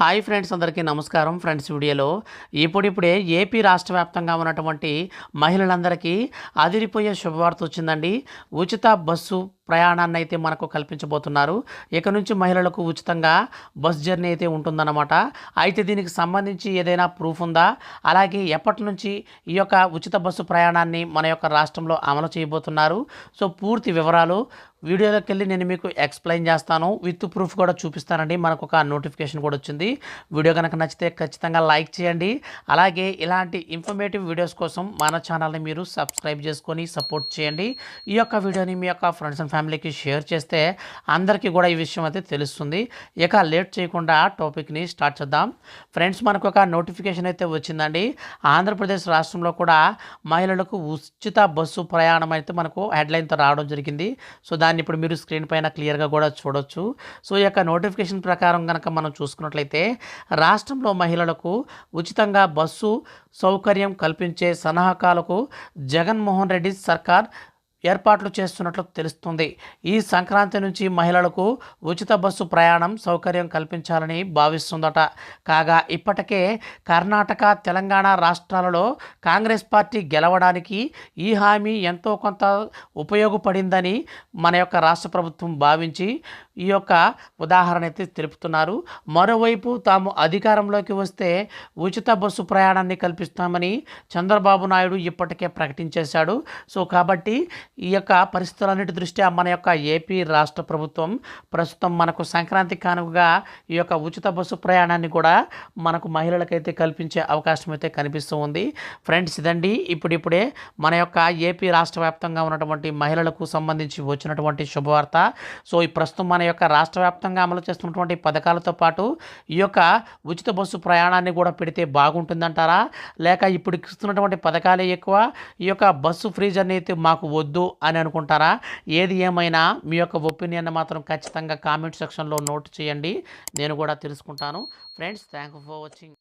Hi friends అందరికీ నమస్కారం. Friends వీడియోలో ఇప్పుడిప్పుడే ఏపీ రాష్ట్ర వ్యాప్తంగా ఉన్నటువంటి మహిళలందరికీ అదిరిపోయే శుభవార్త వచ్చిందండి. ఉచిత బస్సు ప్రయాణాన్ని అయితే మనకు కల్పించబోతున్నారు. ఇక నుంచి మహిళలకు ఉచితంగా బస్ జర్నీ అయితే ఉంటుందన్నమాట. అయితే దీనికి సంబంధించి ఏదైనా ప్రూఫ్ ఉందా? అలాగే ఎప్పటి నుంచి ఈ యొక్క ఉచిత బస్సు ప్రయాణాన్ని మన యొక్క రాష్ట్రంలో అమలు చేయబోతున్నారు? సో పూర్తి వివరాలు వీడియోలోకి వెళ్ళి నేను మీకు ఎక్స్ప్లెయిన్ చేస్తాను. విత్ ప్రూఫ్ కూడా చూపిస్తానండి. మనకు ఒక నోటిఫికేషన్ కూడా వచ్చింది. వీడియో కనుక నచ్చితే ఖచ్చితంగా లైక్ చేయండి. అలాగే ఇలాంటి ఇన్ఫర్మేటివ్ వీడియోస్ కోసం మన ఛానల్ని మీరు సబ్స్క్రైబ్ చేసుకొని సపోర్ట్ చేయండి. ఈ యొక్క వీడియోని మీ యొక్క ఫ్రెండ్స్ అండ్ ఫ్యామిలీకి షేర్ చేస్తే అందరికీ కూడా ఈ విషయం అయితే తెలుస్తుంది. ఇక లేట్ చేయకుండా టాపిక్ని స్టార్ట్ చేద్దాం. ఫ్రెండ్స్ మనకు ఒక నోటిఫికేషన్ అయితే వచ్చిందండి. ఆంధ్రప్రదేశ్ రాష్ట్రంలో కూడా మహిళలకు ఉచిత బస్సు ప్రయాణం అయితే మనకు హెడ్లైన్తో రావడం జరిగింది. సో దాన్ని ఇప్పుడు మీరు స్క్రీన్ పైన క్లియర్గా కూడా చూడొచ్చు. సో ఈ యొక్క నోటిఫికేషన్ ప్రకారం కనుక మనం చూసుకున్నట్లయితే రాష్ట్రంలో మహిళలకు ఉచితంగా బస్సు సౌకర్యం కల్పించే సన్నాహకాలకు జగన్మోహన్ రెడ్డి సర్కార్ ఏర్పాట్లు చేస్తున్నట్లు తెలుస్తుంది. ఈ సంక్రాంతి నుంచి మహిళలకు ఉచిత బస్సు ప్రయాణం సౌకర్యం కల్పించాలని భావిస్తుందట. కాగా ఇప్పటికే కర్ణాటక తెలంగాణ రాష్ట్రాలలో కాంగ్రెస్ పార్టీ గెలవడానికి ఈ హామీ ఎంతో కొంత ఉపయోగపడిందని మన యొక్క రాష్ట్ర ప్రభుత్వం భావించి ఈ యొక్క ఉదాహరణ అయితే తెలుపుతున్నారు. మరోవైపు తాము అధికారంలోకి వస్తే ఉచిత బస్సు ప్రయాణాన్ని కల్పిస్తామని చంద్రబాబు నాయుడు ఇప్పటికే ప్రకటించేశాడు. సో కాబట్టి ఈ యొక్క పరిస్థితులన్నిటి దృష్ట్యా మన యొక్క ఏపీ రాష్ట్ర ప్రభుత్వం ప్రస్తుతం మనకు సంక్రాంతి కానుకగా ఈ యొక్క ఉచిత బస్సు ప్రయాణాన్ని కూడా మనకు మహిళలకైతే కల్పించే అవకాశం అయితే కనిపిస్తూ ఉంది. ఫ్రెండ్స్ ఇదండి. ఇప్పుడిప్పుడే మన యొక్క ఏపీ రాష్ట్ర వ్యాప్తంగా ఉన్నటువంటి మహిళలకు సంబంధించి వచ్చినటువంటి శుభవార్త. సో ఈ ప్రస్తుతం మన యొక్క రాష్ట్ర వ్యాప్తంగా అమలు చేస్తున్నటువంటి పథకాలతో పాటు ఈ యొక్క ఉచిత బస్సు ప్రయాణాన్ని కూడా పెడితే బాగుంటుందంటారా? లేక ఇప్పుడు ఇస్తున్నటువంటి పథకాలే ఎక్కువ? ఈ యొక్క బస్సు ఫ్రీ జర్నీ అయితే మాకు వద్దు అని అనుకుంటారా? ఏది ఏమైనా మీ యొక్క ఒపీనియన్ మాత్రం ఖచ్చితంగా కామెంట్ సెక్షన్లో నోట్ చేయండి. నేను కూడా తెలుసుకుంటాను. Friends thank for watching